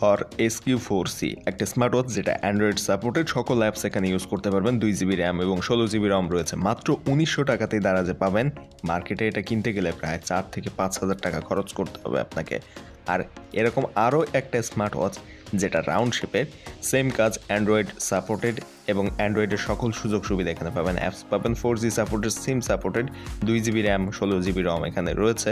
Thor S Q four C একটা smart watch যেটা Android supported সকল অ্যাপস এখানে ইউজ করতে পারবেন। দুই জিবি র্যাম এবং ষোলো জিবি রম রয়েছে। মাত্র উনিশশো টাকাতেই দারাজে পাবেন মার্কেটে এটা কিনতে গেলে প্রায় চার থেকে পাঁচ হাজার টাকা খরচ করতে হবে আপনাকে। আর এরকম আরও একটা স্মার্ট ওয়াচ যেটা রাউন্ড শেপের সেম কাজ অ্যান্ড্রয়েড সাপোর্টেড এবং অ্যান্ড্রয়েডের সকল সুযোগ সুবিধা এখানে পাবেন। অ্যাপস পাবেন four G supported SIM supported দুই জিবি র্যাম ষোলো জিবি রম এখানে রয়েছে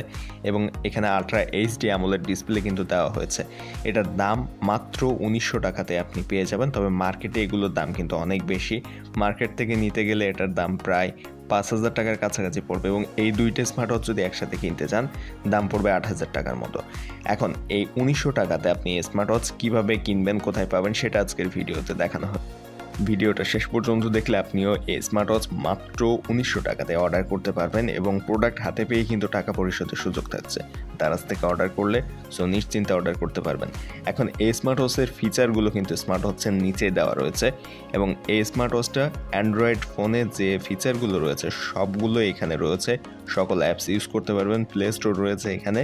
এবং এখানে আলট্রা এইচডি অ্যামোলেড ডিসপ্লে কিন্তু দেওয়া হয়েছে। এটার দাম মাত্র উনিশশো টাকাতে আপনি পেয়ে যাবেন, তবে মার্কেটে এগুলোর দাম কিন্তু অনেক বেশি। মার্কেট থেকে নিতে গেলে এটার দাম প্রায় পাঁচ হাজার টাকার কাছাকাছি পড়বে এবং এই দুইটা স্মার্ট ওয়াচ যদি একসাথে কিনতে চান, দাম পড়বে আট হাজার টাকার মতো। এখন এই উনিশশো টাকাতে আপনি স্মার্ট ওয়াচ কীভাবে কিনবেন কোথায় পাবেন সেটা আজকের ভিডিওতে দেখানো হবে। ভিডিওটা শেষ পর্যন্ত দেখলে আপনিও এই স্মার্ট ওয়াচ মাত্র উনিশশো টাকাতে অর্ডার করতে পারবেন এবং প্রোডাক্ট হাতে পেয়ে কিন্তু টাকা পরিশোধের সুযোগ থাকছে। দারাজ থেকে অর্ডার করলে সো নিশ্চিন্তে অর্ডার করতে পারবেন। এখন এই স্মার্ট ওয়াচের ফিচারগুলো কিন্তু স্মার্ট ওয়াচের নিচে দেওয়া রয়েছে এবং এই স্মার্ট ওয়াচটা অ্যান্ড্রয়েড ফোনে যে ফিচারগুলো রয়েছে সবগুলো এখানে রয়েছে। সকল অ্যাপস ইউজ করতে পারবেন প্লে স্টোর রয়েছে এখানে।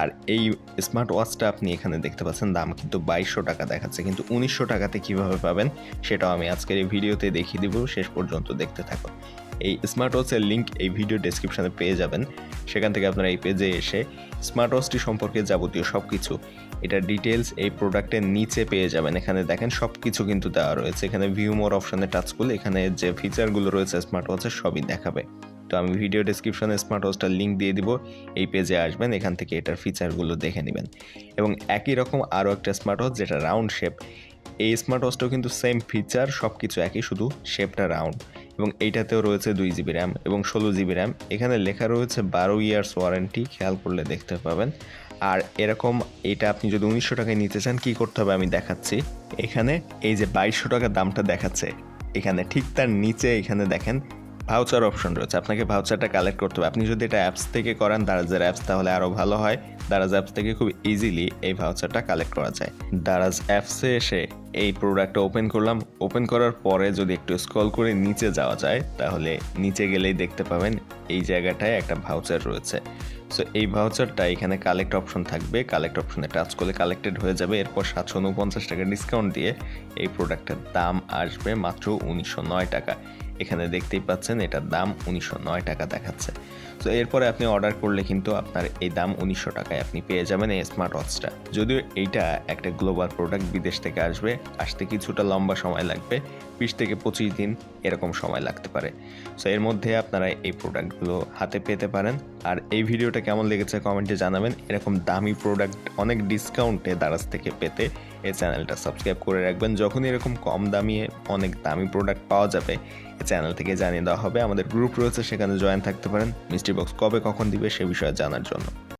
আর এই স্মার্ট ওয়াচটা আপনি এখানে দেখতে পাচ্ছেন, দাম কিন্তু বাইশশো টাকা দেখাচ্ছে। কিন্তু উনিশশো টাকাতে কীভাবে পাবেন সেটাও আমি আজকের এই ভিডিওতে দেখিয়ে দিব, শেষ পর্যন্ত দেখতে থাকুন এই স্মার্ট ওয়াচের লিঙ্ক এই ভিডিও ডেসক্রিপশনে পেয়ে যাবেন। সেখান থেকে আপনারা এই পেজে এসে স্মার্ট ওয়াচটি সম্পর্কে যাবতীয় সব কিছু এটা ডিটেলস এই প্রোডাক্টের নিচে পেয়ে যাবেন। এখানে দেখেন সব কিছু কিন্তু দেওয়া রয়েছে। এখানে ভিউ মোর অপশনে টাচ করলে এখানে যে ফিচারগুলো রয়েছে স্মার্ট ওয়াচের সবই দেখাবে। তো আমি ভিডিও ডেসক্রিপশনে স্মার্ট ওয়াচটার লিঙ্ক দিয়ে দিব, এই পেজে আসবেন, এখান থেকে এটার ফিচারগুলো দেখে নেবেন। এবং একই রকম আরও একটা স্মার্ট ওয়াচ যেটা রাউন্ড শেপ এই স্মার্ট ওয়াচটাও কিন্তু সেম ফিচার সব কিছু একই, শুধু শেপটা রাউন্ড এবং এইটাতেও রয়েছে দুই জিবি র্যাম এবং ষোলো জিবি র্যাম এখানে লেখা রয়েছে বারো ইয়ার্স ওয়ারেন্টি খেয়াল করলে দেখতে পাবেন। আর এরকম এটা আপনি যদি উনিশশো টাকায় নিতে চান, কী করতে হবে আমি দেখাচ্ছি। এখানে এই যে বাইশশো টাকার দামটা দেখাচ্ছে। এখানে ঠিক তার নিচে এখানে দেখেন ভাউচার অপশন রয়েছে। আপনাকে ভাউচারটা কালেক্ট করতে হবে। আপনি যদি এটা অ্যাপস থেকে করেন, দারাজের অ্যাপস তাহলে আরও ভালো হয়। দারাজ অ্যাপস থেকে খুব ইজিলি এই ভাউচারটা কালেক্ট করা যায়। দারাজ অ্যাপসে এসে এই প্রোডাক্টটা ওপেন করলাম। ওপেন করার পরে যদি একটু স্ক্রল করে নিচে যাওয়া যায়, তাহলে নিচে গেলেই দেখতে পাবেন এই জায়গাটায় একটা ভাউচার রয়েছে। সো এই ভাউচারটা এখানে কালেক্ট অপশন থাকবে। কালেক্ট অপশনে টাচ করলে কালেক্টেড হয়ে যাবে। এরপর সাতশো উনপঞ্চাশ টাকা ডিসকাউন্ট দিয়ে এই প্রোডাক্টের দাম আসবে মাত্র উনিশশো নয় টাকা। এখানে দেখতেই পাচ্ছেন, এটার দাম উনিশশো নয় টাকা দেখাচ্ছে। তো এরপরে আপনি অর্ডার করলে কিন্তু আপনার এই দাম উনিশশো টাকায় আপনি পেয়ে যাবেন এই স্মার্ট ওয়াচটা যদিও এইটা একটা গ্লোবাল প্রোডাক্ট বিদেশ থেকে আসবে, আসতে কিছুটা লম্বা সময় লাগবে, বিশ থেকে পঁচিশ দিন এরকম সময় লাগতে পারে। সো এর মধ্যে আপনারা এই প্রোডাক্টগুলো হাতে পেতে পারেন। আর এই ভিডিওটা কেমন লেগেছে কমেন্টে জানাবেন। এরকম দামি প্রোডাক্ট অনেক ডিসকাউন্টে দারাজ থেকে পেতে এই চ্যানেলটা সাবস্ক্রাইব করে রাখবেন। যখন এরকম কম দামিয়ে অনেক দামি প্রোডাক্ট পাওয়া যাবে চ্যানেল থেকে জানিয়ে দেওয়া হবে। আমাদের গ্রুপ রয়েছে, সেখানে জয়েন থাকতে পারেন। মিস্ট্রি বক্স কবে কখন দিবে, সে বিষয়ে জানার জন্য।